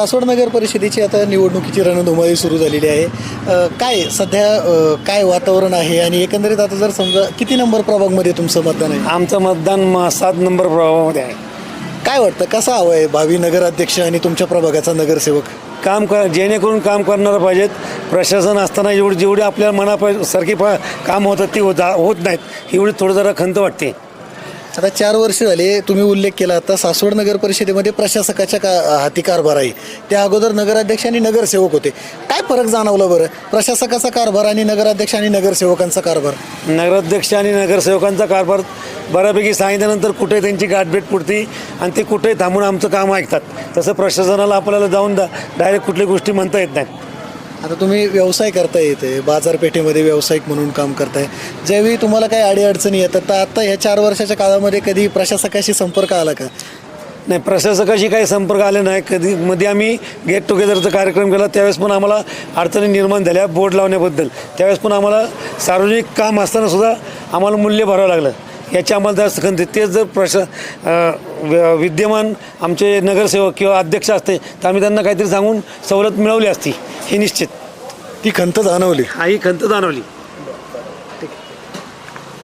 सासवड नगर परिषदेची आता निवडणुकीची रणधुमाळी सुरू झालेली आहे. काय सध्या काय वातावरण आहे? आणि एकंदरीत आता जर समजा किती नंबर प्रभागमध्ये तुमचं मतदान आहे? आमचं मतदान सात नंबर प्रभावामध्ये आहे. काय वाटतं? कसा हवं आहे भावी नगराध्यक्ष आणि तुमच्या प्रभागाचा नगरसेवक? काम कर जेणेकरून काम करणारं पाहिजेत. प्रशासन असताना एवढी जेवढी आपल्या मनासारखी प काम होतात ती होत होत नाहीत. एवढी थोडं जरा खंत वाटते. आता चार वर्ष झाले तुम्ही उल्लेख केला आता सासवड नगर परिषदेमध्ये प्रशासकाच्या का हाती कारभार आहे. त्या अगोदर नगराध्यक्ष आणि नगरसेवक होते. काय फरक जाणवला बरं? प्रशासकाचा कारभार आणि नगराध्यक्ष आणि नगरसेवकांचा कारभार? नगराध्यक्ष आणि नगरसेवकांचा कारभार बऱ्यापैकी सांगितल्यानंतर कुठे त्यांची गाठभेट पुरती आणि ते कुठे थांबून आमचं काम ऐकतात. तसं प्रशासनाला आपल्याला जाऊन डायरेक्ट कुठली गोष्टी म्हणता येत नाहीत. आता तुम्ही व्यवसाय करता येते बाजारपेठेमध्ये व्यावसायिक म्हणून काम करताय. ज्यावेळी तुम्हाला काही अडीअडचणी येतात तर आता ह्या चार वर्षाच्या काळामध्ये कधी प्रशासकाशी संपर्क आला का? नाही प्रशासकाशी काही संपर्क आले नाही. कधी मध्ये आम्ही गेट टुगेदरचा कार्यक्रम केला त्यावेळेस पण आम्हाला अडचणी निर्माण झाल्या बोर्ड लावण्याबद्दल. त्यावेळेस पण आम्हाला सार्वजनिक काम असताना सुद्धा आम्हाला मूल्य भरावं लागलं. याची आम्हाला जास्त खंत आहे. तेच जर प्रशा विद्यमान आमचे नगरसेवक किंवा अध्यक्ष असते तर आम्ही त्यांना काहीतरी सांगून सवलत मिळवली असती हे निश्चित ती खंत जाणवली हा ही खंत जाणवली